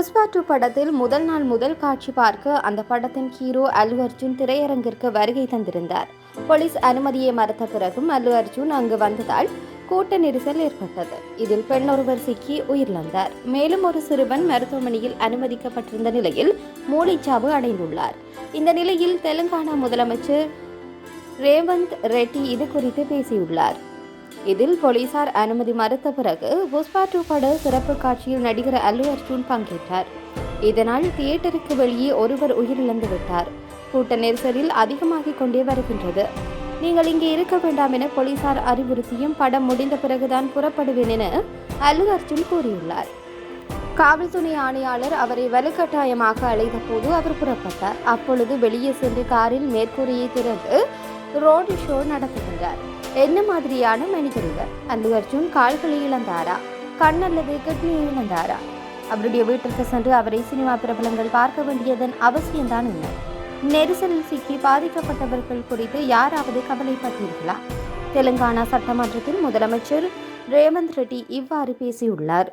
Pushpa two படத்தில் முதல் நாள் முதல் காட்சி பார்க்க அந்த படத்தின் ஹீரோ அல்லு அர்ஜுன் திரையரங்கிற்கு வருகை தந்திருந்தார். போலீஸ் அனுமதியை மறுத்த பிறகும் அல்லு அர்ஜுன் அங்கு வந்ததால் கூட்ட நெரிசல் ஏற்பட்டது. இதில் பெண் ஒருவர் சிக்கி உயிரிழந்தார். மேலும் ஒரு சிறுவன் மருத்துவமனையில் அனுமதிக்கப்பட்டிருந்த நிலையில் மூளைச்சாவு அடைந்துள்ளார். இந்த நிலையில் தெலுங்கானா முதலமைச்சர் ரேவந்த் ரெட்டி இது குறித்து பேசியுள்ளார். இதில் போலீசார் அனுமதி மறுத்த பிறகு புஷ்பா டூ பட சிறப்பு காட்சியில் நடிகர் அல்லு அர்ஜுன் பங்கேற்றார். இதனால் தியேட்டருக்கு வெளியே ஒருவர் உயிரிழந்து விட்டார் கூட்ட நெரிசலில் அதிகமாகிக் கொண்டே வருகின்றது. நீங்கள் இங்கே இருக்க வேண்டாம் என போலீசார் அறிவுறுத்தியும் படம் முடிந்த பிறகுதான் புறப்படுவேன் என அல்லு அர்ஜுன் கூறியுள்ளார். காவல்துறை ஆணையாளர் அவரை வலுக்கட்டாயமாக அழைத்த போது அவர் புறப்பட்டார். அப்பொழுது வெளியே சென்று காரில் மேற்கூரையை திறந்து ரோடு ஷோ நடத்துகின்றார் என்ன மாதிரியான மனிதர்கள் அந்த அல்லு அர்ஜுன் கால்களை இழந்தாரா? கண் அல்லது கிட்னியை இழந்தாரா? அவருடைய வீட்டிற்கு சென்று அவரை சினிமா பிரபலங்கள் பார்க்க வேண்டியதன் அவசியம்தான் என்ன? நெரிசலில் சிக்கி பாதிக்கப்பட்டவர்கள் குறித்து யாராவது கவலைப்பட்டீர்களா? தெலுங்கானா சட்டமன்றத்தில் முதலமைச்சர் ரேவந்த் ரெட்டி இவ்வாறு பேசியுள்ளார்.